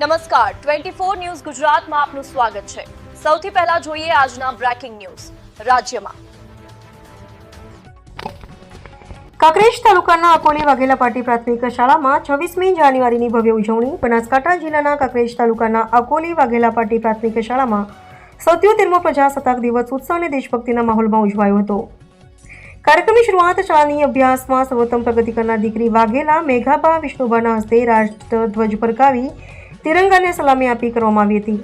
નમસ્કાર. Twenty four news ગુજરાતમાં આપનું સ્વાગત છે. સૌથી પહેલા જોઈએ આજના બ્રેકિંગ ન્યૂઝ. રાજ્યમાં. કાંકરેજ તાલુકાના અકોલી વાઘેલા પાટી પ્રાથમિક શાળામાં છવ્વીસમી જાન્યુઆરીની ભવ્ય ઉજવણી બનાસકાંઠા જિલ્લાના કાંકરેજ તાલુકાના અકોલી વાઘેલા પાટી પ્રાથમિક શાળામાં સત્યોતેરમો પ્રજાસત્તાક દિવસ ઉત્સવ અને દેશભક્તિના માહોલમાં ઉજવાયો હતો. કાર્યક્રમની શરૂઆત શાળાની અભ્યાસમાં સર્વોત્તમ પ્રગતિ કરનાર દીકરી વાઘેલા મેઘાબા વિષ્ણુભાના હસ્તે રાષ્ટ્રધ્વજ ફરકાવી તિરંગાને સલામી આપી કરવામાં આવી હતી.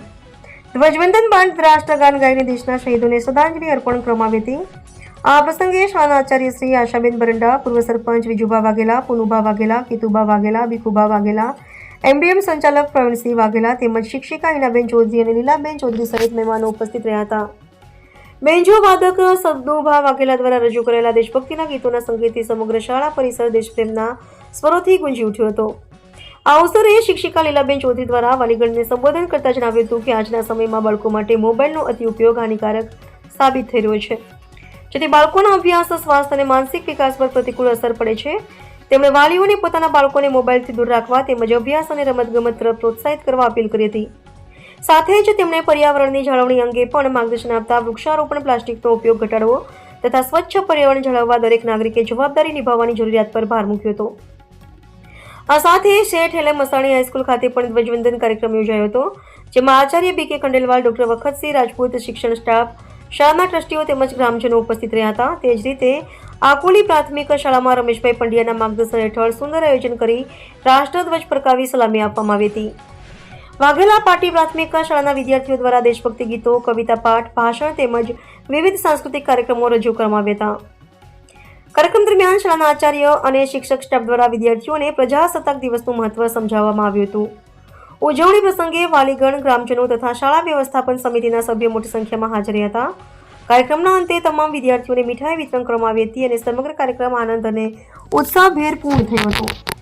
ધ્વજવંદન બાદ રાષ્ટ્રગાન ગાઈને દેશના શહીદોને શ્રદ્ધાંજલિ અર્પણ કરવામાં આવી હતી. આ પ્રસંગે શાળાના આચાર્ય શ્રી આશાબેન બરંડા, પૂર્વ સરપંચ વિજુભા વાઘેલા, પુનુભા વાઘેલા, કિતુભા વાઘેલા, ભીખુભા વાઘેલા એમડીએમ સંચાલક પ્રવીણસિંહ વાઘેલા તેમજ શિક્ષિકા હિનાબેન ચૌધરી અને લીલાબેન ચૌધરી સહિત મહેમાનો ઉપસ્થિત રહ્યા હતા. બેન્જો વાદક સદુભા વાઘેલા દ્વારા રજૂ કરેલા દેશભક્તિના ગીતોના સંગીતથી સમગ્ર શાળા પરિસર દેશપ્રેમના સ્વરોથી ગુંજી ઉઠ્યો હતો. આ અવસરે શિક્ષિકા લીલાબેન ચૌધરી દ્વારા વાલીગણને સંબોધન કરતા જણાવ્યું હતું કે આજના સમયમાં બાળકો માટે મોબાઈલનો અતિ ઉપયોગ હાનિકારક સાબિત થઈ રહ્યો છે. જેથી બાળકોના અભ્યાસ, સ્વાસ્થ્ય અને માનસિક વિકાસ પર પ્રતિકૂળ અસર પડે છે. તેમણે વાલીઓને પોતાના બાળકોને મોબાઈલથી દૂર રાખવા તેમજ અભ્યાસ અને રમતગમત તરફ પ્રોત્સાહિત કરવા અપીલ કરી હતી. સાથે જ તેમણે પર્યાવરણની જાળવણી અંગે પણ માર્ગદર્શન આપતા વૃક્ષારોપણ પ્લાસ્ટિકનો ઉપયોગ ઘટાડવો તથા સ્વચ્છ પર્યાવરણ જાળવવા દરેક નાગરિકે જવાબદારી નિભાવવાની જરૂરિયાત પર ભાર મૂક્યો હતો. આ સાથે શેઠ હેલે મસાણી હાઈસ્કૂલ ખાતે પણ ધ્વજવંદન કાર્યક્રમ યોજાયો હતો, જેમાં આચાર્ય બી કે ખંડેલવાલ ડોક્ટર વખતસિંહ, રાજપૂત શિક્ષણ સ્ટાફ, શાળાના ટ્રસ્ટીઓ તેમજ ગ્રામજનો ઉપસ્થિત રહ્યા હતા. તે જ રીતે, આકોલી પ્રાથમિક શાળામાં રમેશભાઈ પંડ્યાના માર્ગદર્શન હેઠળ સુંદર આયોજન કરી રાષ્ટ્રધ્વજ પ્રકાવી સલામી આપવામાં આવી હતી. વાઘેલા પાટી પ્રાથમિક શાળાના વિદ્યાર્થીઓ દ્વારા દેશભક્તિ ગીતો, કવિતા પાઠ, ભાષણ તેમજ વિવિધ સાંસ્કૃતિક કાર્યક્રમો રજૂ કરવામાં આવ્યા હતા. કાર્યક્રમ દરમિયાન શાળાના આચાર્ય અને શિક્ષક સ્ટાફ દ્વારા વિદ્યાર્થીઓને પ્રજાસત્તાક દિવસનું મહત્વ સમજાવવામાં આવ્યું હતું. ઉજવણી પ્રસંગે વાલીગણ, ગ્રામજનો તથા શાળા વ્યવસ્થાપન સમિતિના સભ્યો મોટી સંખ્યામાં હાજર હતા. કાર્યક્રમના અંતે તમામ વિદ્યાર્થીઓને મીઠાઈ વિતરણ કરવામાં આવી હતી અને સમગ્ર કાર્યક્રમ આનંદ અને ઉત્સાહભેર પૂર્ણ થયો હતો.